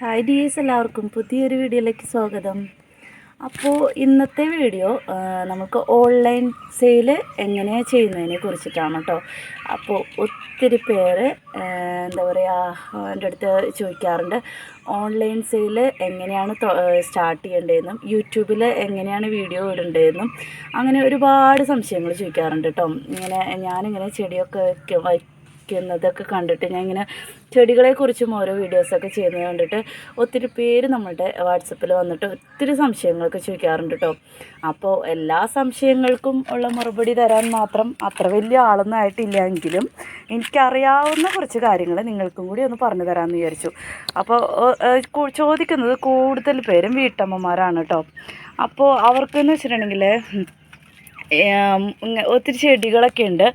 Hi dears എല്ലാവർക്കും പുതിയൊരു വീഡിയോയിലേക്ക് സ്വാഗതം. അപ്പോൾ ഇന്നത്തെ വീഡിയോ നമുക്ക് ഓൺലൈൻ സെയിൽ എങ്ങനെയാണ് ചെയ്യുന്നതിനെ കുറിച്ചിട്ടാണ് കേട്ടോ അപ്പോൾ ഒത്തിരി പേര് എന്താ പറയുക എന്റെ അടുത്ത് ചോദിക്കാറുണ്ട് ഓൺലൈൻ സെയിൽ എങ്ങനെയാണ് സ്റ്റാർട്ട് ചെയ്യേണ്ടതെന്നും യൂട്യൂബിൽ എങ്ങനെയാണ് വീഡിയോ ഇടേണ്ടതെന്നും അങ്ങനെ ഒരുപാട് സംശയങ്ങൾ ചോദിക്കാറുണ്ട് കേട്ടോ ഇങ്ങനെ ഞാനിങ്ങനെ ചെടിയൊക്കെ വയ്ക്കുന്നതൊക്കെ കണ്ടിട്ട് ഞാൻ ഇങ്ങനെ ചെടികളെക്കുറിച്ചും ഓരോ വീഡിയോസൊക്കെ ചെയ്യുന്നത് കണ്ടിട്ട് ഒത്തിരി പേര് നമ്മളുടെ വാട്സപ്പിൽ വന്നിട്ട് ഒത്തിരി സംശയങ്ങളൊക്കെ ചോദിക്കാറുണ്ട് കേട്ടോ. അപ്പോൾ എല്ലാ സംശയങ്ങൾക്കും ഉള്ള മറുപടി തരാൻ മാത്രം അത്ര വലിയ ആളൊന്നും ആയിട്ടില്ല എങ്കിലും എനിക്കറിയാവുന്ന കുറച്ച് കാര്യങ്ങൾ നിങ്ങൾക്കും കൂടി ഒന്ന് പറഞ്ഞു തരാമെന്ന് വിചാരിച്ചു. അപ്പോൾ ചോദിക്കുന്നത് കൂടുതൽ പേരും വീട്ടമ്മമാരാണ് കേട്ടോ. അപ്പോൾ അവർക്കെന്ന് വെച്ചിട്ടുണ്ടെങ്കിൽ ഒത്തിരി ചെടികളൊക്കെ ഉണ്ട്.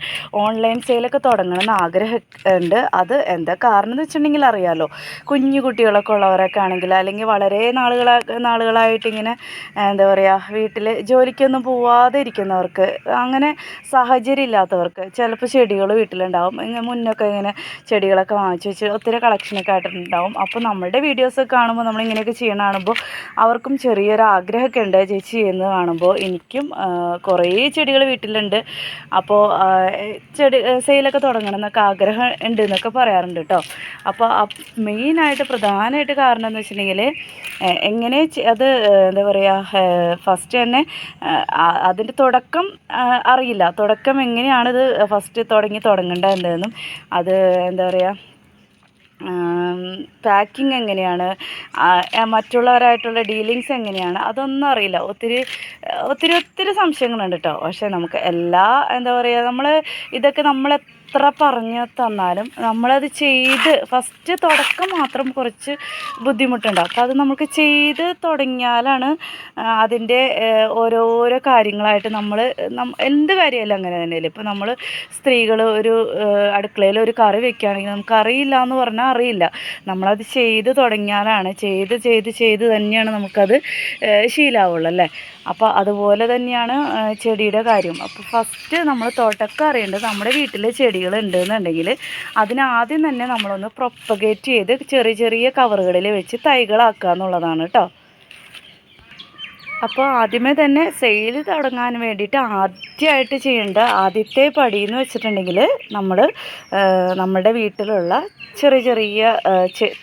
ഓൺലൈൻ സെയിലൊക്കെ തുടങ്ങണമെന്ന് ആഗ്രഹം ഉണ്ട് അത് എന്താ കാരണം എന്ന് വെച്ചിട്ടുണ്ടെങ്കിൽ അറിയാമല്ലോ കുഞ്ഞു കുട്ടികളൊക്കെ ഉള്ളവരൊക്കെ ആണെങ്കിൽ അല്ലെങ്കിൽ വളരെ നാളുകളാ നാളുകളായിട്ട് ഇങ്ങനെ എന്താ പറയുക വീട്ടിൽ ജോലിക്കൊന്നും പോവാതെ ഇരിക്കുന്നവർക്ക് അങ്ങനെ സാഹചര്യം ഇല്ലാത്തവർക്ക് ചിലപ്പോൾ ചെടികൾ വീട്ടിലുണ്ടാവും. ഇങ്ങനെ മുന്നൊക്കെ ഇങ്ങനെ ചെടികളൊക്കെ വാങ്ങിച്ച് വെച്ച് ഒത്തിരി കളക്ഷനൊക്കെ ആയിട്ടുണ്ടാവും. അപ്പോൾ നമ്മുടെ വീഡിയോസ് കാണുമ്പോൾ നമ്മൾ ഇങ്ങനെയൊക്കെ ചെയ്യണ കാണുമ്പോൾ അവർക്കും ചെറിയൊരു ആഗ്രഹമൊക്കെ ഉണ്ട്. ചേച്ചി എന്ന് കാണുമ്പോൾ എനിക്കും കുറേ ചെടികൾ വീട്ടിലുണ്ട്. അപ്പോൾ ചെടി സെയിലൊക്കെ തുടങ്ങണം എന്നൊക്കെ ആഗ്രഹം ഉണ്ട് എന്നൊക്കെ പറയാറുണ്ട് കേട്ടോ. അപ്പോൾ മെയിനായിട്ട് പ്രധാനമായിട്ട് കാരണം എന്ന് വെച്ചിട്ടുണ്ടെങ്കിൽ എങ്ങനെ അത് എന്താ പറയുക ഫസ്റ്റ് തന്നെ അതിന്റെ തുടക്കം അറിയില്ല. തുടക്കം എങ്ങനെയാണിത് ഫസ്റ്റ് തുടങ്ങി തുടങ്ങേണ്ടതെന്നും അത് എന്താ പറയുക പാക്കിംഗ് എങ്ങനെയാണ് മറ്റുള്ളവരായിട്ടുള്ള ഡീലിങ്സ് എങ്ങനെയാണ് അതൊന്നും അറിയില്ല. ഒത്തിരി ഒത്തിരി ഒത്തിരി സംശയങ്ങളുണ്ട് കേട്ടോ പക്ഷേ നമുക്ക് എല്ലാ എന്താ പറയുക നമ്മൾ ഇതൊക്കെ നമ്മൾ എത്ര പറഞ്ഞു തന്നാലും നമ്മളത് ചെയ്ത് ഫസ്റ്റ് തുടക്കം മാത്രം കുറച്ച് ബുദ്ധിമുട്ടുണ്ടാവും അപ്പോൾ അത് നമുക്ക് ചെയ്ത് തുടങ്ങിയാലാണ് അതിന്റെ ഓരോരോ കാര്യങ്ങളായിട്ട് നമ്മൾ എന്ത് കാര്യമല്ല അങ്ങനെ തന്നെയല്ലേ. ഇപ്പോൾ നമ്മൾ സ്ത്രീകൾ ഒരു അടുക്കളയിൽ ഒരു കറി വെക്കുകയാണെങ്കിൽ നമുക്ക് അറിയില്ല എന്ന് പറഞ്ഞാൽ അറിയില്ല. നമ്മളത് ചെയ്ത് തുടങ്ങിയാലാണ് ചെയ്ത് ചെയ്ത് ചെയ്ത് തന്നെയാണ് നമുക്കത് ശീലാവുള്ളൂ അല്ലേ? അപ്പോൾ അതുപോലെ തന്നെയാണ് ചെടിയുടെ കാര്യം. അപ്പോൾ ഫസ്റ്റ് നമ്മൾ തുടക്കം അറിയേണ്ടത് നമ്മുടെ വീട്ടിലെ ചെടികൾ ഉണ്ടെന്നുണ്ടെങ്കിൽ അതിനാദ്യം തന്നെ നമ്മളൊന്ന് പ്രൊപ്പഗേറ്റ് ചെയ്ത് ചെറിയ ചെറിയ കവറുകളിൽ വെച്ച് തൈകളാക്കുക എന്നുള്ളതാണ് കേട്ടോ. അപ്പോൾ ആദ്യമേ തന്നെ സെയിൽ തുടങ്ങാൻ വേണ്ടിയിട്ട് ആദ്യമായിട്ട് ചെയ്യേണ്ട ആദ്യത്തെ പടി എന്ന് വെച്ചിട്ടുണ്ടെങ്കിൽ നമ്മൾ നമ്മുടെ വീട്ടിലുള്ള ചെറിയ ചെറിയ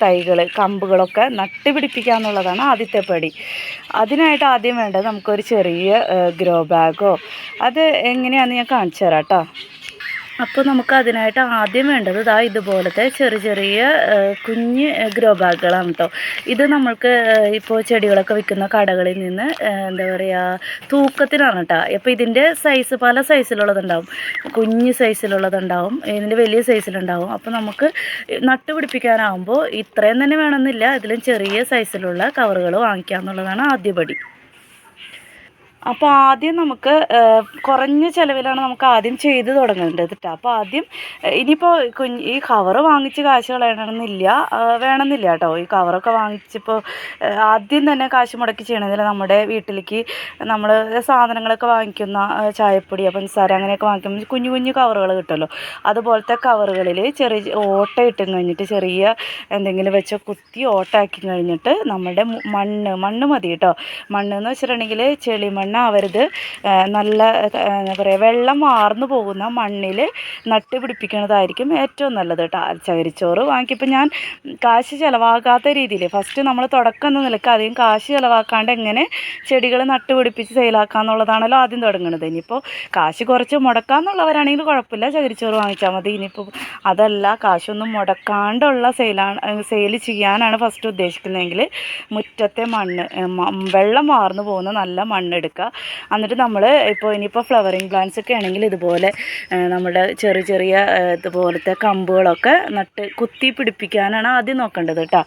തൈകൾ കമ്പുകളൊക്കെ നട്ടുപിടിപ്പിക്കുക എന്നുള്ളതാണ് ആദ്യത്തെ പടി. അതിനായിട്ട് ആദ്യം വേണ്ടത് നമുക്കൊരു ചെറിയ ഗ്രോ ബാഗോ അത് എങ്ങനെയാണെന്ന് ഞാൻ കാണിച്ചു തരാം കേട്ടോ. അപ്പോൾ നമുക്ക് അതിനായിട്ട് ആദ്യം വേണ്ടത് ഇതാ ഇതുപോലത്തെ ചെറിയ ചെറിയ കുഞ്ഞ് ഗ്രോ ബാഗുകളാണ് കേട്ടോ ഇത് നമ്മൾക്ക് ഇപ്പോൾ ചെടികളൊക്കെ വിൽക്കുന്ന കടകളിൽ നിന്ന് എന്താ പറയുക തൂക്കത്തിനാണ് കേട്ടോ അപ്പോൾ ഇതിന്റെ സൈസ് പല സൈസിലുള്ളതുണ്ടാവും കുഞ്ഞ് സൈസിലുള്ളതുണ്ടാവും ഇതിന്റെ വലിയ സൈസിലുണ്ടാവും അപ്പോൾ നമുക്ക് നട്ടുപിടിപ്പിക്കാനാവുമ്പോൾ ഇത്രയും തന്നെ വേണമെന്നില്ല. ഇതിലും ചെറിയ സൈസിലുള്ള കവറുകൾ വാങ്ങിക്കുക എന്നുള്ളതാണ് ആദ്യപടി. അപ്പോൾ ആദ്യം നമുക്ക് കുറഞ്ഞ ചിലവിലാണ് നമുക്ക് ആദ്യം ചെയ്ത് തുടങ്ങേണ്ടത് കേട്ടോ അപ്പോൾ ആദ്യം ഇനിയിപ്പോൾ കുഞ്ഞ് ഈ കവറ് വാങ്ങിച്ച് കാശ് കളയണമെന്നില്ല വേണമെന്നില്ല കേട്ടോ ഈ കവറൊക്കെ വാങ്ങിച്ചിപ്പോൾ ആദ്യം തന്നെ കാശ് മുടക്കി ചെയ്യണമെങ്കിൽ നമ്മുടെ വീട്ടിലേക്ക് നമ്മൾ സാധനങ്ങളൊക്കെ വാങ്ങിക്കുന്ന ചായപ്പൊടി പഞ്ചസാര അങ്ങനെയൊക്കെ വാങ്ങിക്കുമ്പോൾ കുഞ്ഞു കുഞ്ഞു കവറുകൾ കിട്ടുമല്ലോ അതുപോലത്തെ കവറുകളിൽ ചെറിയ ഓട്ട ഇട്ടും കഴിഞ്ഞിട്ട് ചെറിയ എന്തെങ്കിലും വെച്ച് കുത്തി ഓട്ടാക്കി കഴിഞ്ഞിട്ട് നമ്മുടെ മണ്ണ് മണ്ണ് മതി കേട്ടോ മണ്ണ് എന്ന് വെച്ചിട്ടുണ്ടെങ്കിൽ ചെളിമണ്ണ് അവരത് നല്ല എന്താ പറയുക വെള്ളം വാർന്നു പോകുന്ന മണ്ണിൽ നട്ട് പിടിപ്പിക്കുന്നതായിരിക്കും ഏറ്റവും നല്ലത് കേട്ടോ ചകിരിച്ചോറ് വാങ്ങിക്കിപ്പോൾ ഞാൻ കാശ് ചിലവാക്കാത്ത രീതിയിൽ ഫസ്റ്റ് നമ്മൾ തുടക്കം എന്ന നിലയ്ക്ക് അധികം കാശ് ചിലവാക്കാണ്ട് എങ്ങനെ ചെടികൾ നട്ട് പിടിപ്പിച്ച് സെയിലാക്കുക എന്നുള്ളതാണല്ലോ ആദ്യം തുടങ്ങുന്നത്. ഇനിയിപ്പോൾ കാശ് കുറച്ച് മുടക്കാന്നുള്ളവരാണെങ്കിൽ കുഴപ്പമില്ല ചകിരിച്ചോറ് വാങ്ങിച്ചാൽ മതി. ഇനിയിപ്പോൾ അതല്ല കാശൊന്നും മുടക്കാണ്ടുള്ള സെയിലാണ് സെയിൽ ചെയ്യാനാണ് ഫസ്റ്റ് ഉദ്ദേശിക്കുന്നതെങ്കിൽ മുറ്റത്തെ മണ്ണ് വെള്ളം മാർന്നു പോകുന്ന നല്ല മണ്ണ് എടുക്കുക എന്നിട്ട് നമ്മൾ ഇപ്പോൾ ഇനിയിപ്പോൾ ഫ്ലവറിങ് പ്ലാന്റ്സ് ഒക്കെ ആണെങ്കിൽ ഇതുപോലെ നമ്മുടെ ചെറിയ ചെറിയ ഇതുപോലത്തെ കമ്പുകളൊക്കെ നട്ട് കുത്തി പിടിപ്പിക്കാനാണ് ആദ്യം നോക്കേണ്ടത് കേട്ടോ.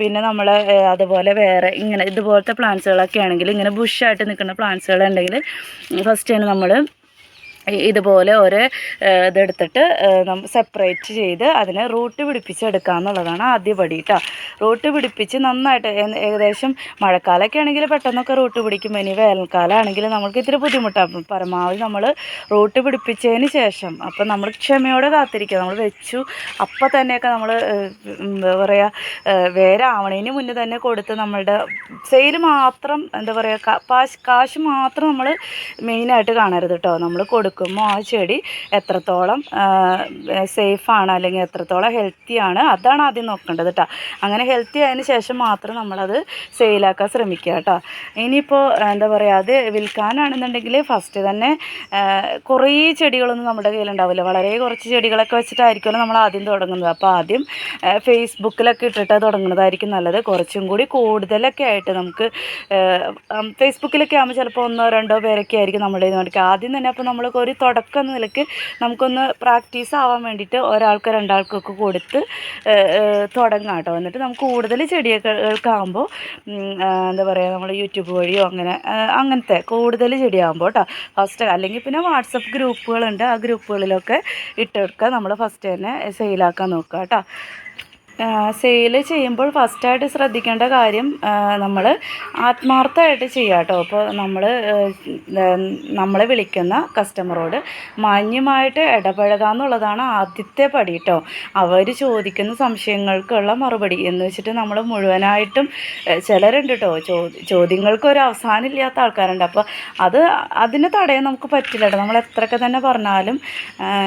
പിന്നെ നമ്മൾ അതുപോലെ വേറെ ഇങ്ങനെ ഇതുപോലത്തെ പ്ലാന്റ്സുകളൊക്കെ ആണെങ്കിൽ ഇങ്ങനെ ബുഷായിട്ട് നിൽക്കുന്ന പ്ലാന്റ്സുകൾ ഉണ്ടെങ്കിൽ ഫസ്റ്റ് തന്നെ നമ്മൾ ഇതുപോലെ ഒരു ഇതെടുത്തിട്ട് നമ്മൾ സെപ്പറേറ്റ് ചെയ്ത് അതിനെ റൂട്ട് പിടിപ്പിച്ചെടുക്കുക എന്നുള്ളതാണ് ആദ്യ പടി കേട്ടോ റൂട്ട് പിടിപ്പിച്ച് നന്നായിട്ട് ഏകദേശം മഴക്കാലമൊക്കെ ആണെങ്കിൽ പെട്ടെന്നൊക്കെ റൂട്ട് പിടിക്കും. ഇനി വേനൽക്കാലമാണെങ്കിൽ നമ്മൾക്ക് ഇത്തിരി ബുദ്ധിമുട്ടാണ് പരമാവധി നമ്മൾ റൂട്ട് പിടിപ്പിച്ചതിന് ശേഷം അപ്പം നമ്മൾ ക്ഷമയോടെ കാത്തിരിക്കുക. നമ്മൾ വെച്ചു. അപ്പം തന്നെയൊക്കെ നമ്മൾ എന്താ പറയുക വേരാവണേന് മുന്നേ തന്നെ കൊടുത്ത് നമ്മളുടെ സെയിൽ മാത്രം എന്താ പറയുക കാശ് കാശ് മാത്രം നമ്മൾ മെയിനായിട്ട് കാണരുത് കേട്ടോ നമ്മൾ കൊടുക്കുമ്പോൾ ആ ചെടി എത്രത്തോളം സേഫാണ് അല്ലെങ്കിൽ എത്രത്തോളം ഹെൽത്തിയാണ് അതാണ് ആദ്യം നോക്കേണ്ടത് കേട്ടോ അങ്ങനെ ഹെൽത്തി ആയതിന് ശേഷം മാത്രം നമ്മളത് സെയിലാക്കാൻ ശ്രമിക്കുക കേട്ടോ ഇനിയിപ്പോൾ എന്താ പറയുക അത് വിൽക്കാനാണെന്നുണ്ടെങ്കിൽ ഫസ്റ്റ് തന്നെ കുറേ ചെടികളൊന്നും നമ്മുടെ കയ്യിലുണ്ടാവില്ല. വളരെ കുറച്ച് ചെടികളൊക്കെ വെച്ചിട്ടായിരിക്കുമല്ലോ നമ്മൾ ആദ്യം തുടങ്ങുന്നത്. അപ്പോൾ ആദ്യം ഫേസ്ബുക്കിലൊക്കെ ഇട്ടിട്ട് തുടങ്ങുന്നതായിരിക്കും നല്ലത്. കുറച്ചും കൂടി കൂടുതലൊക്കെ ആയിട്ട് നമുക്ക് ഫേസ്ബുക്കിലൊക്കെ ആകുമ്പോൾ ചിലപ്പോൾ ഒന്നോ രണ്ടോ പേരൊക്കെ ആയിരിക്കും നമ്മുടെ ആദ്യം തന്നെ അപ്പോൾ നമ്മൾ ഒരു തുടക്കം എന്ന നിലയ്ക്ക് നമുക്കൊന്ന് പ്രാക്ടീസ് ആവാൻ വേണ്ടിയിട്ട് ഒരാൾക്ക് രണ്ടാൾക്കൊക്കെ കൊടുത്ത് തുടങ്ങാം കേട്ടോ. എന്നിട്ട് നമുക്ക് കൂടുതൽ ചെടികൾക്കാകുമ്പോൾ എന്താ പറയുക നമ്മൾ യൂട്യൂബ് വഴിയോ അങ്ങനെ അങ്ങനത്തെ കൂടുതൽ ചെടിയാകുമ്പോൾ കേട്ടോ. ഫസ്റ്റ് അല്ലെങ്കിൽ പിന്നെ വാട്സപ്പ് ഗ്രൂപ്പുകളുണ്ട്. ആ ഗ്രൂപ്പുകളിലൊക്കെ ഇട്ടെടുക്കുക നമ്മൾ ഫസ്റ്റ് തന്നെ സെയിലാക്കാൻ നോക്കുക കേട്ടോ. സെയിൽ ചെയ്യുമ്പോൾ ഫസ്റ്റായിട്ട് ശ്രദ്ധിക്കേണ്ട കാര്യം നമ്മൾ ആത്മാർത്ഥമായിട്ട് ചെയ്യുക കേട്ടോ അപ്പോൾ നമ്മൾ നമ്മളെ വിളിക്കുന്ന കസ്റ്റമറോട് മാന്യമായിട്ട് ഇടപഴകുക എന്നുള്ളതാണ് ആദ്യത്തെ പടി കേട്ടോ അവർ ചോദിക്കുന്ന സംശയങ്ങൾക്കുള്ള മറുപടി എന്ന് വെച്ചിട്ട് നമ്മൾ മുഴുവനായിട്ടും ചിലരുണ്ട് കേട്ടോ ചോദ്യ ചോദ്യങ്ങൾക്ക് ഒരു അവസാനം ഇല്ലാത്ത ആൾക്കാരുണ്ട്. അപ്പോൾ അത് അതിനെ തടയാൻ നമുക്ക് പറ്റില്ല കേട്ടോ നമ്മൾ എത്രയൊക്കെ തന്നെ പറഞ്ഞാലും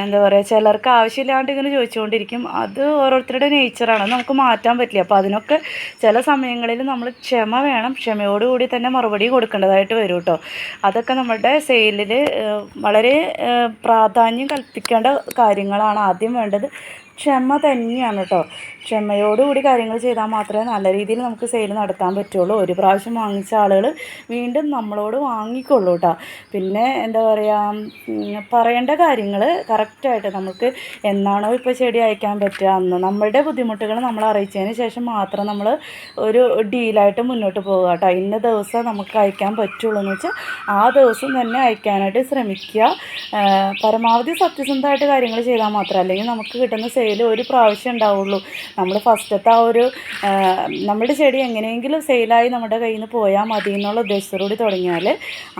എന്താ പറയുക ചിലർക്ക് ആവശ്യമില്ലാണ്ട് ഇങ്ങനെ ചോദിച്ചുകൊണ്ടിരിക്കും. അത് ഓരോരുത്തരുടെ നേച്ചറാണ് നമുക്ക് മാറ്റാൻ പറ്റില്ല. അപ്പോൾ അതിനൊക്കെ ചില സമയങ്ങളിൽ നമ്മൾ ക്ഷമ വേണം. ക്ഷമയോടുകൂടി തന്നെ മറുപടി കൊടുക്കേണ്ടതായിട്ട് വരും കേട്ടോ അതൊക്കെ നമ്മുടെ സെയിലിൽ വളരെ പ്രാധാന്യം കൽപ്പിക്കേണ്ട കാര്യങ്ങളാണ് ആദ്യം വേണ്ടത്. ക്ഷമ തന്നെയാണ് കേട്ടോ ക്ഷമയോടുകൂടി കാര്യങ്ങൾ ചെയ്താൽ മാത്രമേ നല്ല രീതിയിൽ നമുക്ക് സെയിൽ നടത്താൻ പറ്റുള്ളൂ. ഒരു പ്രാവശ്യം വാങ്ങിച്ച ആളുകൾ വീണ്ടും നമ്മളോട് വാങ്ങിക്കൊള്ളൂ കേട്ടോ പിന്നെ എന്താ പറയുക പറയേണ്ട കാര്യങ്ങൾ കറക്റ്റായിട്ട് നമുക്ക് എന്നാണോ ഇപ്പോൾ ചെടി അയക്കാൻ പറ്റുക അന്ന് നമ്മളുടെ ബുദ്ധിമുട്ടുകൾ നമ്മൾ അറിയിച്ചതിന് ശേഷം മാത്രം നമ്മൾ ഒരു ഡീലായിട്ട് മുന്നോട്ട് പോകുക കേട്ടോ ഇന്ന ദിവസം നമുക്ക് അയക്കാൻ പറ്റുള്ളൂ എന്ന് വെച്ചാൽ ആ ദിവസം തന്നെ അയക്കാനായിട്ട് ശ്രമിക്കുക. പരമാവധി സത്യസന്ധമായിട്ട് കാര്യങ്ങൾ ചെയ്താൽ മാത്രം. അല്ലെങ്കിൽ നമുക്ക് കിട്ടുന്ന സെയിൽ ഒരു പ്രാവശ്യം ഉണ്ടാവുള്ളൂ. നമ്മൾ ഫസ്റ്റത്തെ ആ ഒരു നമ്മുടെ ചെടി എങ്ങനെയെങ്കിലും സെയിലായി നമ്മുടെ കയ്യിൽ നിന്ന് പോയാൽ മതി എന്നുള്ള ഉദ്ദേശത്തോടുകൂടി തുടങ്ങിയാൽ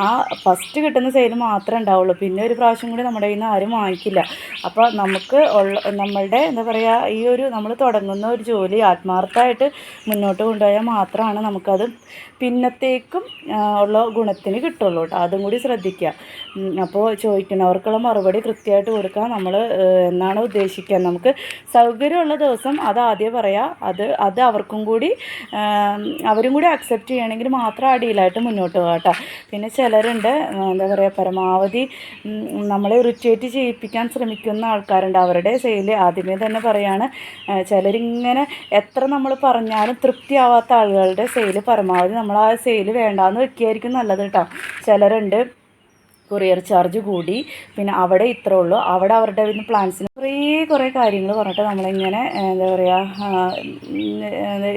ആ ഫസ്റ്റ് കിട്ടുന്ന സെയിൽ മാത്രമേ ഉണ്ടാവുള്ളൂ. പിന്നെ ഒരു പ്രാവശ്യം കൂടി നമ്മുടെ കയ്യിൽ നിന്ന് ആരും വാങ്ങിക്കില്ല. അപ്പോൾ നമുക്ക് ഉള്ള നമ്മളുടെ എന്താ പറയുക ഈ ഒരു നമ്മൾ തുടങ്ങുന്ന ഒരു ജോലി ആത്മാർത്ഥമായിട്ട് മുന്നോട്ട് കൊണ്ടുപോയാൽ മാത്രമാണ് നമുക്കത് പിന്നത്തേക്കും ഉള്ള ഗുണത്തിന് കിട്ടുള്ളൂ കേട്ടോ. അതും കൂടി ശ്രദ്ധിക്കുക. അപ്പോൾ ചോദിക്കുന്നവർക്കുള്ള മറുപടി കൃത്യമായിട്ട് കൊടുക്കാൻ നമ്മൾ എന്നാണ് ഉദ്ദേശിക്കുക? നമുക്ക് സൗകര്യമുള്ള ദിവസം അത് ആദ്യം പറയാം. അത് അത് അവർക്കും കൂടി അവരും കൂടി അക്സെപ്റ്റ് ചെയ്യണമെങ്കിൽ മാത്രം അടിയിലായിട്ട് മുന്നോട്ട് പോകാം കേട്ടോ. പിന്നെ ചിലരുണ്ട് എന്താ പറയുക പരമാവധി നമ്മളെ ഇറിറ്റേറ്റ് ചെയ്യിപ്പിക്കാൻ ശ്രമിക്കുന്ന ആൾക്കാരുണ്ട്. അവരുടെ ശൈലി ആദ്യമേ തന്നെ പറയാണ്. ചിലരിങ്ങനെ എത്ര നമ്മൾ പറഞ്ഞാലും തൃപ്തിയാവാത്ത ആളുകളുടെ ശൈലി പരമാവധി നമ്മൾ ആ സെയിൽ വേണ്ടാന്ന് വെക്കുകയായിരിക്കും നല്ലത് കേട്ടോ ചിലരുണ്ട് കൊറിയർ ചാർജ് കൂടി. പിന്നെ അവിടെ ഇത്ര ഉള്ളൂ. അവിടെ അവരുടെ പ്ലാൻസിന് കുറേ കുറേ കാര്യങ്ങൾ പറഞ്ഞിട്ട് നമ്മളിങ്ങനെ എന്താ പറയുക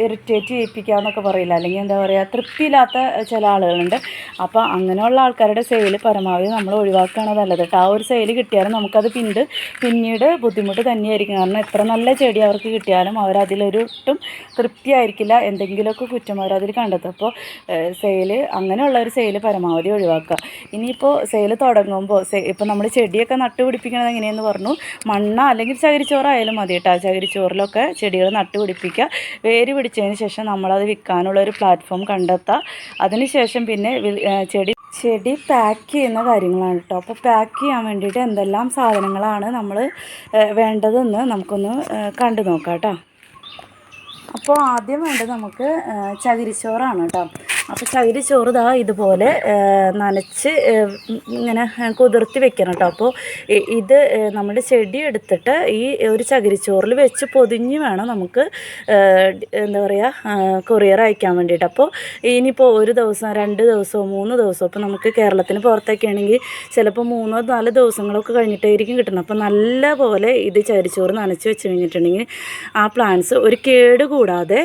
ഇറിറ്റേറ്റ് ചെയ്യിപ്പിക്കുക എന്നൊക്കെ പറയില്ല. അല്ലെങ്കിൽ എന്താ പറയുക തൃപ്തിയില്ലാത്ത ചില ആളുകളുണ്ട്. അപ്പോൾ അങ്ങനെയുള്ള ആൾക്കാരുടെ സെയിൽ പരമാവധി നമ്മൾ ഒഴിവാക്കുകയാണ് നല്ലത്. കേട്ടോ ആ ഒരു സെയിൽ കിട്ടിയാലും നമുക്കത് പിന്നീട് പിന്നീട് ബുദ്ധിമുട്ട് തന്നെയായിരിക്കും. കാരണം എത്ര നല്ല ചെടി അവർക്ക് കിട്ടിയാലും അവരതിലൊരു ഒട്ടും തൃപ്തിയായിരിക്കില്ല എന്തെങ്കിലുമൊക്കെ കുറ്റം അവരതിൽ കണ്ടെത്തും. അപ്പോൾ സെയിൽ അങ്ങനെയുള്ള ഒരു സെയിൽ പരമാവധി ഒഴിവാക്കുക. ഇനിയിപ്പോൾ സെയിൽ തുടങ്ങുമ്പോൾ ഇപ്പോൾ നമ്മൾ ചെടിയൊക്കെ നട്ടുപിടിപ്പിക്കണത് എങ്ങനെയെന്ന് പറഞ്ഞു. മണ്ണ അല്ലെങ്കിൽ ചകിരിച്ചോറായാലും മതി കേട്ടോ. ചകിരിച്ചോറിലൊക്കെ ചെടികൾ നട്ടുപിടിപ്പിക്കുക. വേര് പിടിച്ചതിന് ശേഷം നമ്മളത് വിൽക്കാനുള്ള ഒരു പ്ലാറ്റ്ഫോം കണ്ടെത്തുക അതിനുശേഷം പിന്നെ ചെടി ചെടി പാക്ക് ചെയ്യുന്ന കാര്യങ്ങളാണ് കേട്ടോ. അപ്പോൾ പാക്ക് ചെയ്യാൻ വേണ്ടിയിട്ട് എന്തെല്ലാം സാധനങ്ങളാണ് നമ്മൾ വേണ്ടതെന്ന് നമുക്കൊന്ന് കണ്ടു നോക്കാം കേട്ടോ. അപ്പോൾ ആദ്യം വേണ്ടത് നമുക്ക് ചകിരിച്ചോറാണ് കേട്ടോ. അപ്പോൾ ചകിരിച്ചോറ് ചോറുതാ ഇതുപോലെ നനച്ച് ഇങ്ങനെ കുതിർത്തി വെക്കണം കേട്ടോ അപ്പോൾ ഇത് നമ്മൾ ചെടി എടുത്തിട്ട് ഈ ഒരു ചകിരിച്ചോറിൽ വെച്ച് പൊതിഞ്ഞ് വേണം നമുക്ക് എന്താ പറയുക കൊറിയർ അയക്കാൻ വേണ്ടിയിട്ട്. അപ്പോൾ ഇനിയിപ്പോൾ ഒരു ദിവസം രണ്ട് ദിവസമോ മൂന്ന് ദിവസമോ ഇപ്പോൾ നമുക്ക് കേരളത്തിന് പുറത്തൊക്കെ ആണെങ്കിൽ ചിലപ്പോൾ മൂന്നോ നാല് ദിവസങ്ങളൊക്കെ കഴിഞ്ഞിട്ടായിരിക്കും കിട്ടുന്നത്. അപ്പോൾ നല്ല പോലെ ഇത് ചകിരിച്ചോറ് നനച്ച് വെച്ച് കഴിഞ്ഞിട്ടുണ്ടെങ്കിൽ ആ പ്ലാന്റ്സ് ഒരു കേട് കൂടാതെ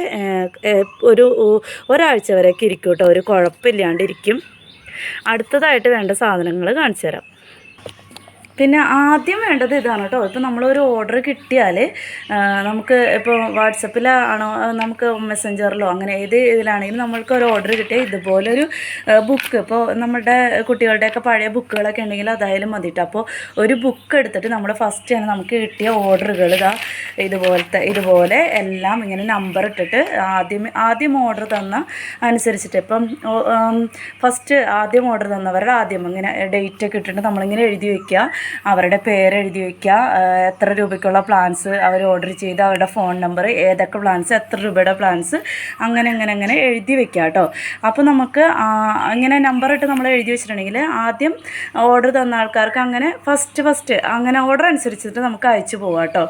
ഒരു ഒരാഴ്ച വരെയൊക്കെ ഇരിക്കും കേട്ടോ. ഒരു കുഴപ്പമില്ലാണ്ടിരിക്കും. അടുത്തതായിട്ട് വേണ്ട സാധനങ്ങൾ കാണിച്ചു തരാം പിന്നെ ആദ്യം വേണ്ടത് ഇതാണ് കേട്ടോ ഇപ്പോൾ നമ്മളൊരു ഓർഡർ കിട്ടിയാൽ നമുക്ക് ഇപ്പോൾ വാട്സപ്പിലാണോ നമുക്ക് മെസ്സഞ്ചറിലോ അങ്ങനെ ഏത് ഇതിലാണെങ്കിലും നമ്മൾക്ക് ഒരു ഓർഡർ കിട്ടിയാൽ ഇതുപോലൊരു ബുക്ക് ഇപ്പോൾ നമ്മുടെ കുട്ടികളുടെയൊക്കെ പഴയ ബുക്കുകളൊക്കെ ഉണ്ടെങ്കിൽ അതായാലും മതി കേട്ടോ അപ്പോൾ ഒരു ബുക്ക് എടുത്തിട്ട് നമ്മൾ ഫസ്റ്റ് തന്നെ നമുക്ക് കിട്ടിയ ഓർഡറുകൾ ഇതാ ഇതുപോലത്തെ ഇതുപോലെ എല്ലാം ഇങ്ങനെ നമ്പർ ഇട്ടിട്ട് ആദ്യം ആദ്യം ഓർഡർ തന്ന അനുസരിച്ചിട്ട് ഇപ്പം ഫസ്റ്റ് ആദ്യം ഓർഡർ തന്നവരുടെ ആദ്യം ഇങ്ങനെ ഡേറ്റ് ഒക്കെ ഇട്ടിട്ട് നമ്മളിങ്ങനെ എഴുതി വയ്ക്കുക അവരുടെ പേര് എഴുതി വയ്ക്കുക എത്ര രൂപയ്ക്കുള്ള പ്ലാൻസ് അവർ ഓർഡർ ചെയ്ത് അവരുടെ ഫോൺ നമ്പർ ഏതൊക്കെ പ്ലാൻസ് എത്ര രൂപയുടെ പ്ലാൻസ് അങ്ങനെ അങ്ങനെ അങ്ങനെ എഴുതി വയ്ക്കുക കേട്ടോ. അപ്പോൾ നമുക്ക് അങ്ങനെ നമ്പർ ഇട്ട് നമ്മൾ എഴുതി വെച്ചിട്ടുണ്ടെങ്കിൽ ആദ്യം ഓർഡർ തന്ന ആൾക്കാർക്ക് അങ്ങനെ ഫസ്റ്റ് ഫസ്റ്റ് അങ്ങനെ ഓർഡർ അനുസരിച്ചിട്ട് നമുക്ക് അയച്ചു പോകാം കേട്ടോ.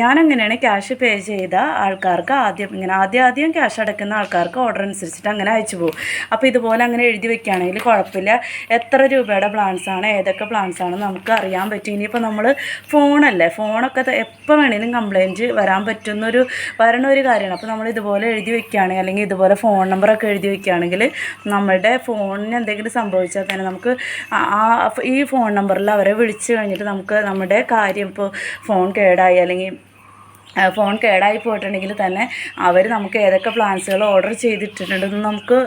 ഞാനങ്ങനെയാണ് ക്യാഷ് പേ ചെയ്ത ആൾക്കാർക്ക് ആദ്യം ഇങ്ങനെ ആദ്യം ആദ്യം ക്യാഷ് അടയ്ക്കുന്ന ആൾക്കാർക്ക് ഓർഡർ അനുസരിച്ചിട്ട് അങ്ങനെ അയച്ചു പോകും അപ്പോൾ ഇതുപോലെ അങ്ങനെ എഴുതി വെക്കുകയാണെങ്കിൽ കുഴപ്പമില്ല. എത്ര രൂപയുടെ പ്ലാൻസ് ആണ് ഏതൊക്കെ പ്ലാൻസ് ആണ് നമുക്ക് അറിയാൻ പറ്റും. ഇനിയിപ്പോൾ നമ്മൾ ഫോണല്ലേ? ഫോണൊക്കെ എപ്പോൾ വേണേലും കംപ്ലയിന്റ് വരാൻ പറ്റുന്നൊരു വരണ ഒരു കാര്യമാണ്. അപ്പോൾ നമ്മൾ ഇതുപോലെ എഴുതി വെക്കുകയാണെങ്കിൽ അല്ലെങ്കിൽ ഇതുപോലെ ഫോൺ നമ്പറൊക്കെ എഴുതി വെക്കുകയാണെങ്കിൽ നമ്മുടെ ഫോണിന് എന്തെങ്കിലും സംഭവിച്ചാൽ തന്നെ നമുക്ക് ആ ഈ ഫോൺ നമ്പറിൽ അവരെ വിളിച്ച് കഴിഞ്ഞിട്ട് നമുക്ക് നമ്മുടെ കാര്യം ഇപ്പോൾ ഫോൺ കേടായി അല്ലെങ്കിൽ ഫോൺ കേടായി പോയിട്ടുണ്ടെങ്കിൽ തന്നെ അവർ നമുക്ക് ഏതൊക്കെ പ്ലാൻസുകൾ ഓർഡർ ചെയ്തിട്ടുണ്ടെന്ന് നമുക്ക്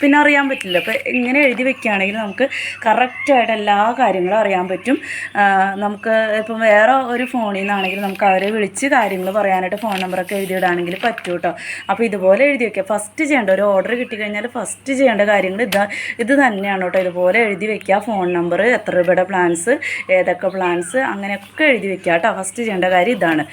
പിന്നെ അറിയാൻ പറ്റില്ല. അപ്പോൾ ഇങ്ങനെ എഴുതി വെക്കുകയാണെങ്കിൽ നമുക്ക് കറക്റ്റായിട്ട് എല്ലാ കാര്യങ്ങളും അറിയാൻ പറ്റും. നമുക്ക് ഇപ്പം വേറെ ഒരു ഫോണിൽ നിന്നാണെങ്കിൽ നമുക്ക് അവരെ വിളിച്ച് കാര്യങ്ങൾ പറയാനായിട്ട് ഫോൺ നമ്പറൊക്കെ എഴുതിയിടാണെങ്കിൽ പറ്റും കേട്ടോ അപ്പോൾ ഇതുപോലെ എഴുതി വെക്കുക. ഫസ്റ്റ് ചെയ്യേണ്ട ഒരു ഓർഡർ കിട്ടിക്കഴിഞ്ഞാൽ ഫസ്റ്റ് ചെയ്യേണ്ട കാര്യങ്ങൾ ഇതാ ഇത് തന്നെയാണ് കേട്ടോ ഇതുപോലെ എഴുതി വെക്കുക. ഫോൺ നമ്പർ എത്ര രൂപയുടെ പ്ലാൻസ് ഏതൊക്കെ പ്ലാൻസ് അങ്ങനെയൊക്കെ എഴുതി വെക്കുക കേട്ടോ ഫസ്റ്റ് ചെയ്യേണ്ട കാര്യം ഇതാണ്.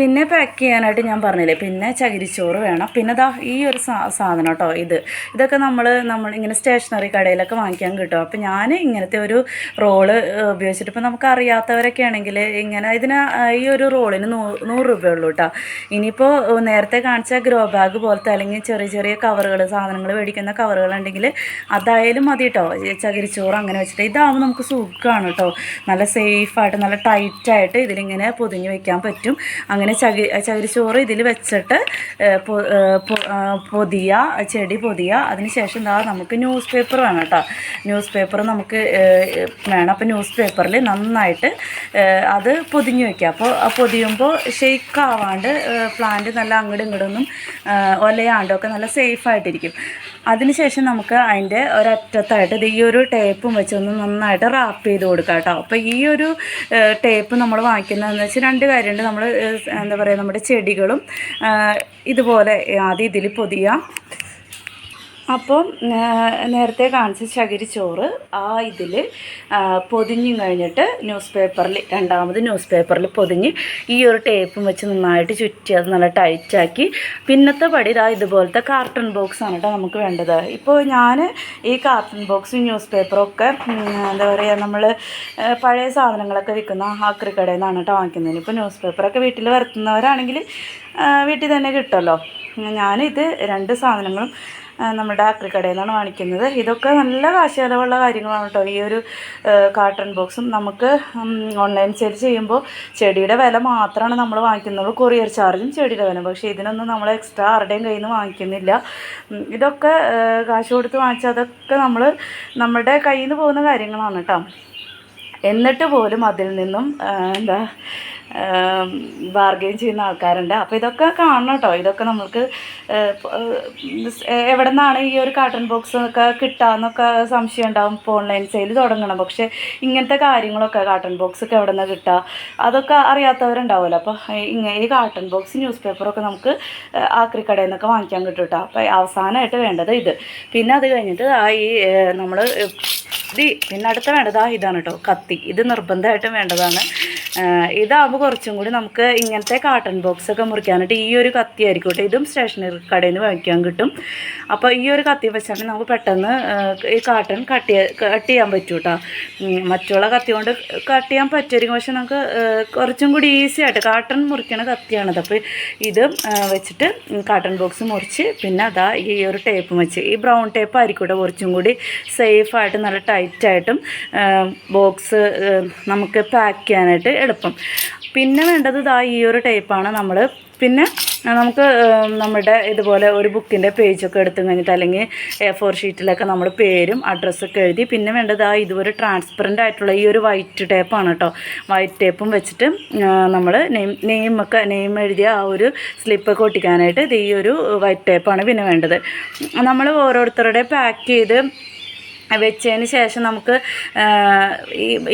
പിന്നെ പാക്ക് ചെയ്യാനായിട്ട് ഞാൻ പറഞ്ഞില്ലേ? പിന്നെ ചകിരിച്ചോറ് വേണം. പിന്നെ ദാ ഈ ഒരു സാധനം കേട്ടോ ഇത്. ഇതൊക്കെ നമ്മൾ നമ്മൾ ഇങ്ങനെ സ്റ്റേഷനറി കടയിലൊക്കെ വാങ്ങിക്കാൻ കിട്ടും. അപ്പോൾ ഞാൻ ഇങ്ങനത്തെ ഒരു റോൾ ഉപയോഗിച്ചിട്ട് ഇപ്പോൾ നമുക്ക് അറിയാത്തവരൊക്കെ ആണെങ്കിൽ ഇങ്ങനെ ഇതിന് ഈ ഒരു റോളിന് നൂ നൂറ് രൂപയുള്ളൂ കേട്ടോ. ഇനിയിപ്പോൾ നേരത്തെ കാണിച്ച ഗ്രോ ബാഗ് പോലത്തെ അല്ലെങ്കിൽ ചെറിയ ചെറിയ കവറുകൾ സാധനങ്ങൾ മേടിക്കുന്ന കവറുകൾ ഉണ്ടെങ്കിൽ അതായാലും മതി കേട്ടോ. ചകിരിച്ചോറ് അങ്ങനെ വെച്ചിട്ട്. ഇതാവുമ്പോൾ നമുക്ക് സുഖമാണ് കേട്ടോ. നല്ല സേഫായിട്ട് നല്ല ടൈറ്റായിട്ട് ഇതിലിങ്ങനെ പൊതിഞ്ഞ് വെക്കാൻ പറ്റും. അങ്ങനെ ചകി ചകിരിച്ചോറ് ഇതിൽ വെച്ചിട്ട് പൊതിയ ചെടി പൊതിയ. അതിനുശേഷം എന്താ നമുക്ക് ന്യൂസ് പേപ്പർ വേണം കേട്ടോ. ന്യൂസ് പേപ്പർ നമുക്ക് വേണം. അപ്പോൾ ന്യൂസ് പേപ്പറിൽ നന്നായിട്ട് അത് പൊതിഞ്ഞ് വയ്ക്കുക അപ്പോൾ പൊതിയുമ്പോൾ ഷെയ്ക്ക് ആവാണ്ട് പ്ലാന്റ് നല്ല അങ്ങോട്ടും ഇങ്ങോട്ടൊന്നും ഒലയാണ്ടൊക്കെ നല്ല സേഫായിട്ടിരിക്കും അതിനുശേഷം നമുക്ക് അതിന്റെ ഒരറ്റത്തായിട്ട് ഇത് ഈ ഒരു ടേപ്പും വെച്ചൊന്ന് നന്നായിട്ട് റാപ്പ് ചെയ്ത് കൊടുക്കാം കേട്ടോ. അപ്പോൾ ഈ ഒരു ടേപ്പ് നമ്മൾ വാങ്ങിക്കുന്നതെന്ന് വെച്ചാൽ രണ്ട് കാര്യമുണ്ട്. നമ്മൾ എന്താ പറയുക നമ്മുടെ ചെടികളും ഇതുപോലെ ആദ്യം ഇതിൽ പൊതിയാം. അപ്പം നേരത്തെ കാണിച്ച ചകിരിച്ചോറ് ആ ഇതിൽ പൊതിഞ്ഞും കഴിഞ്ഞിട്ട് ന്യൂസ് പേപ്പറിൽ രണ്ടാമത് ന്യൂസ് പേപ്പറിൽ പൊതിഞ്ഞ് ഈ ഒരു ടേപ്പും വെച്ച് നന്നായിട്ട് ചുറ്റി അത് നല്ല ടൈറ്റാക്കി. പിന്നത്തെ പടി ഇതാ ഇതുപോലത്തെ കാർട്ടൺ ബോക്സ് ആണ് കേട്ടോ നമുക്ക് വേണ്ടത്. ഇപ്പോൾ ഞാൻ ഈ കാർട്ടൺ ബോക്സും ന്യൂസ് പേപ്പറും ഒക്കെ എന്താ പറയുക നമ്മൾ പഴയ സാധനങ്ങളൊക്കെ വിൽക്കുന്ന ആക്രി കടയിൽ നിന്നാണ് കേട്ടോ വാങ്ങിക്കുന്നത്. ഇപ്പോൾ ന്യൂസ് പേപ്പറൊക്കെ വീട്ടിൽ വരുത്തുന്നവരാണെങ്കിൽ വീട്ടിൽ തന്നെ കിട്ടുമല്ലോ. ഞാനിത് രണ്ട് സാധനങ്ങളും നമ്മുടെ ആക്രി കടയിൽ നിന്നാണ് വാങ്ങിക്കുന്നത്. ഇതൊക്കെ നല്ല കാശ് ചിലവുള്ള കാര്യങ്ങളാണ് കേട്ടോ. ഈ ഒരു കാർട്ടൺ ബോക്സും നമുക്ക് ഓൺലൈൻ സെയിൽ ചെയ്യുമ്പോൾ ചെടിയുടെ വില മാത്രമാണ് നമ്മൾ വാങ്ങിക്കുന്നുള്ളൂ കൊറിയർ ചാർജും ചെടിയുടെ വില. പക്ഷേ ഇതിനൊന്നും നമ്മൾ എക്സ്ട്രാ ആരുടെയും കയ്യിൽ നിന്ന് വാങ്ങിക്കുന്നില്ല ഇതൊക്കെ കാശ് കൊടുത്ത് വാങ്ങിച്ചാൽ അതൊക്കെ നമ്മൾ നമ്മുടെ കയ്യിൽ നിന്ന് പോകുന്ന കാര്യങ്ങളാണ് കേട്ടോ. എന്നിട്ട് പോലും അതിൽ നിന്നും എന്താ ബാർഗെയിൻ ചെയ്യുന്ന ആൾക്കാരുണ്ട്. അപ്പോൾ ഇതൊക്കെ കാണണം കേട്ടോ ഇതൊക്കെ നമുക്ക് എവിടെ നിന്നാണ് ഈ ഒരു കാർട്ടൺ ബോക്സ് ഒക്കെ കിട്ടാമെന്നൊക്കെ സംശയം ഉണ്ടാവും ഇപ്പോൾ ഓൺലൈൻ സെയിൽ തുടങ്ങണം. പക്ഷേ ഇങ്ങനത്തെ കാര്യങ്ങളൊക്കെ കാർട്ടൺ ബോക്സ് ഒക്കെ എവിടെ നിന്ന് കിട്ടുക അതൊക്കെ അറിയാത്തവരുണ്ടാവുമല്ലോ. അപ്പോൾ ഇങ്ങനെ ഈ കാർട്ടൺ ബോക്സ് ന്യൂസ് പേപ്പറൊക്കെ നമുക്ക് ആക്രി കടയിൽ നിന്നൊക്കെ വാങ്ങിക്കാൻ കിട്ടും കേട്ടോ അപ്പോൾ അവസാനമായിട്ട് വേണ്ടത് ഇത്. പിന്നെ അത് കഴിഞ്ഞിട്ട് ആ ഈ നമ്മൾ ഇത് പിന്നെ അടുത്ത വേണ്ടത് ആ ഇതാണ് കേട്ടോ കത്തി. ഇത് നിർബന്ധമായിട്ടും വേണ്ടതാണ്. ഇതാകുമ്പോൾ കുറച്ചും കൂടി നമുക്ക് ഇങ്ങനത്തെ കാട്ടൺ ബോക്സ് ഒക്കെ മുറിക്കാനായിട്ട് ഈ ഒരു കത്തി ആയിരിക്കും ഇതും സ്റ്റേഷനറി കടയിൽ നിന്ന് വാങ്ങിക്കാൻ കിട്ടും. അപ്പോൾ ഈ ഒരു കത്തി വെച്ചാൽ നമുക്ക് പെട്ടെന്ന് ഈ കാട്ടൺ കട്ട് കട്ട് ചെയ്യാൻ പറ്റും കേട്ടോ മറ്റുള്ള കത്തി കൊണ്ട് കട്ട് ചെയ്യാൻ പറ്റുമായിരിക്കും. പക്ഷെ നമുക്ക് കുറച്ചും കൂടി ഈസി ആയിട്ട് കാട്ടൺ മുറിക്കണ കത്തിയാണത്. അപ്പോൾ ഇത് വെച്ചിട്ട് കാട്ടൺ ബോക്സ് മുറിച്ച് പിന്നെ അതാ ഈ ഒരു ടേപ്പ് വെച്ച്. ഈ ബ്രൗൺ ടേപ്പ് ആയിരിക്കും കേട്ടോ കുറച്ചും കൂടി സേഫായിട്ട് നല്ല ടൈറ്റായിട്ടും ബോക്സ് നമുക്ക് പാക്ക് ചെയ്യാനായിട്ട് എളുപ്പം. പിന്നെ വേണ്ടത് ഇതാ ഈ ഒരു ടൈപ്പാണ് നമ്മൾ പിന്നെ നമുക്ക് നമ്മുടെ ഇതുപോലെ ഒരു ബുക്കിന്റെ പേജൊക്കെ എടുത്തു കഴിഞ്ഞിട്ട് അല്ലെങ്കിൽ എ ഫോർ ഷീറ്റിലൊക്കെ നമ്മൾ പേരും അഡ്രസ്സൊക്കെ എഴുതി. പിന്നെ വേണ്ടത് ആ ഇതുപോലെ ട്രാൻസ്പെറന്റ് ആയിട്ടുള്ള ഈ ഒരു വൈറ്റ് ടേപ്പാണ് കേട്ടോ വൈറ്റ് ടേപ്പും വെച്ചിട്ട് നമ്മൾ നെയിം നെയിമൊക്കെ നെയിം എഴുതിയ ആ ഒരു സ്ലിപ്പൊക്കെ ഒട്ടിക്കാനായിട്ട് ഇത് ഈ ഒരു വൈറ്റ് ടേപ്പാണ് പിന്നെ വേണ്ടത്. നമ്മൾ ഓരോരുത്തരുടെ പാക്ക് ചെയ്ത് വെച്ചതിന് ശേഷം നമുക്ക്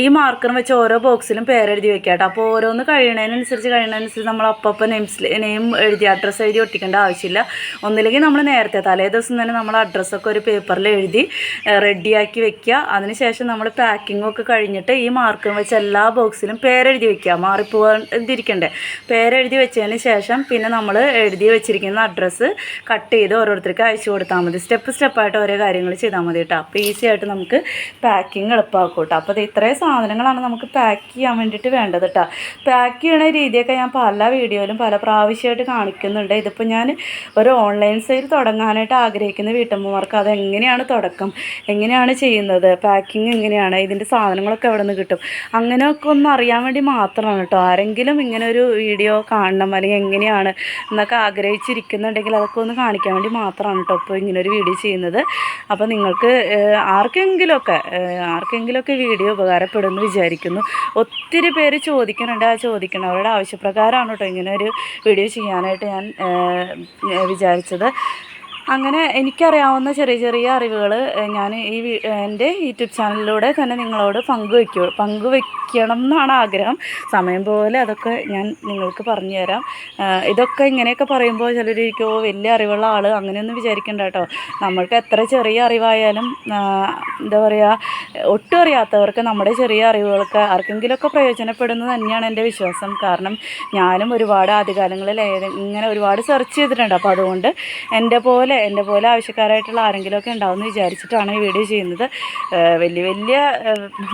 ഈ മാർക്കറും വെച്ച് ഓരോ ബോക്സിലും പേരെഴുതി വെക്കാം കേട്ടോ. അപ്പോൾ ഓരോന്ന് കഴിയണതിനനുസരിച്ച് കഴിയണതിനനുസരിച്ച് നമ്മൾ അപ്പം നെയിംസ് നെയിം എഴുതി അഡ്രസ്സ് എഴുതി ഒട്ടിക്കേണ്ട ആവശ്യമില്ല. ഒന്നില്ലെങ്കിൽ നമ്മൾ നേരത്തെ തലേ ദിവസം തന്നെ നമ്മൾ അഡ്രസ്സൊക്കെ ഒരു പേപ്പറിൽ എഴുതി റെഡിയാക്കി വെക്കുക. അതിനുശേഷം നമ്മൾ പാക്കിങ്ങും ഒക്കെ കഴിഞ്ഞിട്ട് ഈ മാർക്കറും വെച്ച് എല്ലാ ബോക്സിലും പേരെഴുതി വെക്കുക. മാറിപ്പോകാതിരിക്കണ്ടേ പേരെഴുതി വെച്ചതിന് ശേഷം പിന്നെ നമ്മൾ എഴുതി വെച്ചിരിക്കുന്ന അഡ്രസ്സ് കട്ട് ചെയ്ത് ഓരോരുത്തർക്ക് അയച്ചു കൊടുത്താൽ മതി. സ്റ്റെപ്പ് സ്റ്റെപ്പായിട്ട് ഓരോ കാര്യങ്ങൾ ചെയ്താൽ മതി കേട്ടോ. അപ്പോൾ ഈസി ആയിട്ട് നമുക്ക് പാക്കിങ് എളുപ്പമാക്കും കേട്ടോ അപ്പോൾ ഇത് ഇത്രയും സാധനങ്ങളാണ് നമുക്ക് പാക്ക് ചെയ്യാൻ വേണ്ടിയിട്ട് വേണ്ടത് കേട്ടോ പാക്ക് ചെയ്യണ രീതിയൊക്കെ ഞാൻ പല വീഡിയോയിലും പല പ്രാവശ്യമായിട്ട് കാണിക്കുന്നുണ്ട്. ഇതിപ്പോൾ ഞാൻ ഒരു ഓൺലൈൻ സെയിൽ തുടങ്ങാനായിട്ട് ആഗ്രഹിക്കുന്ന വീട്ടമ്മമാർക്ക് അത് എങ്ങനെയാണ് തുടക്കം? എങ്ങനെയാണ് ചെയ്യുന്നത്? പാക്കിങ് എങ്ങനെയാണ്? ഇതിന്റെ സാധനങ്ങളൊക്കെ എവിടെ നിന്ന് കിട്ടും? അങ്ങനെയൊക്കെ ഒന്ന് അറിയാൻ വേണ്ടി മാത്രമാണ് കേട്ടോ ആരെങ്കിലും ഇങ്ങനെ ഒരു വീഡിയോ കാണണം അല്ലെങ്കിൽ എങ്ങനെയാണ് എന്നൊക്കെ ആഗ്രഹിച്ചിരിക്കുന്നുണ്ടെങ്കിൽ അതൊക്കെ ഒന്ന് കാണിക്കാൻ വേണ്ടി മാത്രമാണ് കേട്ടോ ഇപ്പോൾ ഇങ്ങനൊരു വീഡിയോ ചെയ്യുന്നത്. അപ്പോൾ നിങ്ങൾക്ക് ആർക്കെങ്കിലുമൊക്കെ ആർക്കെങ്കിലുമൊക്കെ വീഡിയോ ഉപകാരപ്പെടുമെന്ന് വിചാരിക്കുന്നു. ഒത്തിരി പേര് ചോദിക്കുന്നുണ്ട്. ആ ചോദിക്കുന്നവരുടെ ആവശ്യപ്രകാരമാണ് കേട്ടോ ഇങ്ങനെ ഒരു വീഡിയോ ചെയ്യാനായിട്ട് ഞാൻ വിചാരിച്ചത്. അങ്ങനെ എനിക്കറിയാവുന്ന ചെറിയ ചെറിയ അറിവുകൾ ഞാൻ ഈ എന്റെ യൂട്യൂബ് ചാനലിലൂടെ തന്നെ നിങ്ങളോട് പങ്കുവയ്ക്കൂ പങ്കുവയ്ക്കണം എന്നാണ് ആഗ്രഹം. സമയം പോലെ അതൊക്കെ ഞാൻ നിങ്ങൾക്ക് പറഞ്ഞു തരാം ഇതൊക്കെ ഇങ്ങനെയൊക്കെ പറയുമ്പോൾ ചിലരിക്കോ വലിയ അറിവുള്ള ആൾ അങ്ങനെയൊന്നും വിചാരിക്കണ്ട കേട്ടോ. നമ്മൾക്ക് എത്ര ചെറിയ അറിവായാലും എന്താ പറയുക ഒട്ടും അറിയാത്തവർക്ക് നമ്മുടെ ചെറിയ അറിവുകൾക്ക് ആർക്കെങ്കിലുമൊക്കെ പ്രയോജനപ്പെടുന്നത് തന്നെയാണ് എന്റെ വിശ്വാസം. കാരണം ഞാനും ഒരുപാട് ആദ്യകാലങ്ങളിൽ ഇങ്ങനെ ഒരുപാട് സെർച്ച് ചെയ്തിട്ടുണ്ട്. അപ്പോൾ അതുകൊണ്ട് എന്റെ പോലെ എന്റെ പോലെ ആവശ്യക്കാരായിട്ടുള്ള ആരെങ്കിലുമൊക്കെ ഉണ്ടാവുമെന്ന് വിചാരിച്ചിട്ടാണ് ഈ വീഡിയോ ചെയ്യുന്നത്. വലിയ വലിയ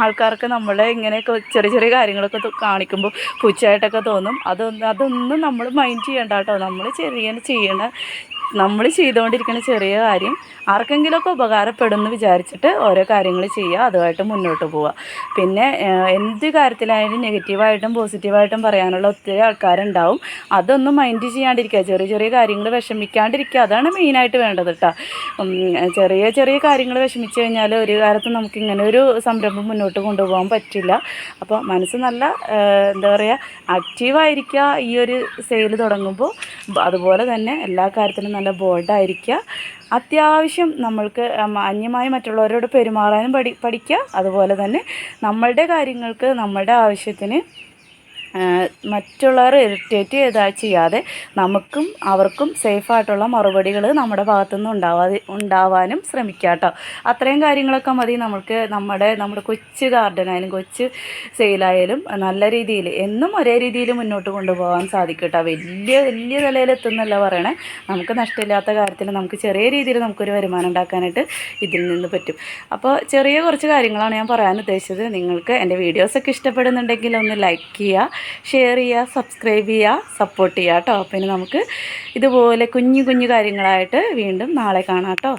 ആൾക്കാർക്ക് നമ്മൾ ഇങ്ങനെയൊക്കെ ചെറിയ ചെറിയ കാര്യങ്ങളൊക്കെ കാണിക്കുമ്പോൾ പുച്ഛമായിട്ടൊക്കെ തോന്നും. അതൊന്നും അതൊന്നും നമ്മൾ മൈൻഡ് ചെയ്യേണ്ട കേട്ടോ. നമ്മൾ ചെറിയ ചെയ്യണ നമ്മൾ ചെയ്തുകൊണ്ടിരിക്കുന്ന ചെറിയ കാര്യം ആർക്കെങ്കിലുമൊക്കെ ഉപകാരപ്പെടുമെന്ന് വിചാരിച്ചിട്ട് ഓരോ കാര്യങ്ങൾ ചെയ്യുക അതുമായിട്ട് മുന്നോട്ട് പോവുക. പിന്നെ എന്ത് കാര്യത്തിലായാലും നെഗറ്റീവായിട്ടും പോസിറ്റീവായിട്ടും പറയാനുള്ള ഒത്തിരി ആൾക്കാരുണ്ടാവും. അതൊന്നും മൈൻഡ് ചെയ്യാണ്ടിരിക്കുക. ചെറിയ ചെറിയ കാര്യങ്ങൾ വിഷമിക്കാണ്ടിരിക്കുക. അതാണ് മെയിനായിട്ട് വേണ്ടത് കേട്ടോ. ചെറിയ ചെറിയ കാര്യങ്ങൾ വിഷമിച്ച് കഴിഞ്ഞാൽ ഒരു കാലത്ത് നമുക്ക് ഇങ്ങനെ ഒരു സംരംഭം മുന്നോട്ട് കൊണ്ടുപോകാൻ പറ്റില്ല. അപ്പോൾ മനസ്സ് നല്ല എന്താ പറയുക ആക്റ്റീവായിരിക്കുക ഈ ഒരു സെയിൽ തുടങ്ങുമ്പോൾ. അതുപോലെ തന്നെ എല്ലാ കാര്യത്തിലും നല്ല ബോൾഡായിരിക്കുക. അത്യാവശ്യം നമ്മൾക്ക് അന്യമായി മറ്റുള്ളവരോട് പെരുമാറാനും പഠി പഠിക്കുക. അതുപോലെ തന്നെ നമ്മളുടെ കാര്യങ്ങൾക്ക് നമ്മളുടെ ആവശ്യത്തിന് ആ, മറ്റുള്ളവർ ഇറിറ്റേറ്റ് ചെയ്താ ചെയ്യാതെ നമുക്കും അവർക്കും സേഫായിട്ടുള്ള മറുപടികൾ നമ്മുടെ ഭാഗത്തുനിന്ന് ഉണ്ടാവാതെ ഉണ്ടാവാനും ശ്രമിക്കുക കേട്ടോ അത്രയും കാര്യങ്ങളൊക്കെ മതി നമുക്ക് നമ്മുടെ നമ്മുടെ കൊച്ചു ഗാർഡനായാലും കൊച്ചു സെയിലായാലും നല്ല രീതിയിൽ എന്നും ഒരേ രീതിയിൽ മുന്നോട്ട് കൊണ്ടുപോകാൻ സാധിക്കും കേട്ടോ വലിയ വലിയ നിലയിൽ എത്തുന്നല്ല പറയണേ. നമുക്ക് നഷ്ടമില്ലാത്ത കാര്യത്തിൽ നമുക്ക് ചെറിയ രീതിയിൽ നമുക്കൊരു വരുമാനം ഉണ്ടാക്കാനായിട്ട് ഇതിൽ നിന്ന് പറ്റും. അപ്പോൾ ചെറിയ കുറച്ച് കാര്യങ്ങളാണ് ഞാൻ പറയാൻ ഉദ്ദേശിച്ചത്. നിങ്ങൾക്ക് എന്റെ വീഡിയോസൊക്കെ ഇഷ്ടപ്പെടുന്നുണ്ടെങ്കിൽ ഒന്ന് ലൈക്ക് ചെയ്യുക ഷെയർ ചെയ്യുക സബ്സ്ക്രൈബ് ചെയ്യുക സപ്പോർട്ട് ചെയ്യുക കേട്ടോ പിന്നെ നമുക്ക് ഇതുപോലെ കുഞ്ഞു കുഞ്ഞു കാര്യങ്ങളായിട്ട് വീണ്ടും നാളെ കാണാം കേട്ടോ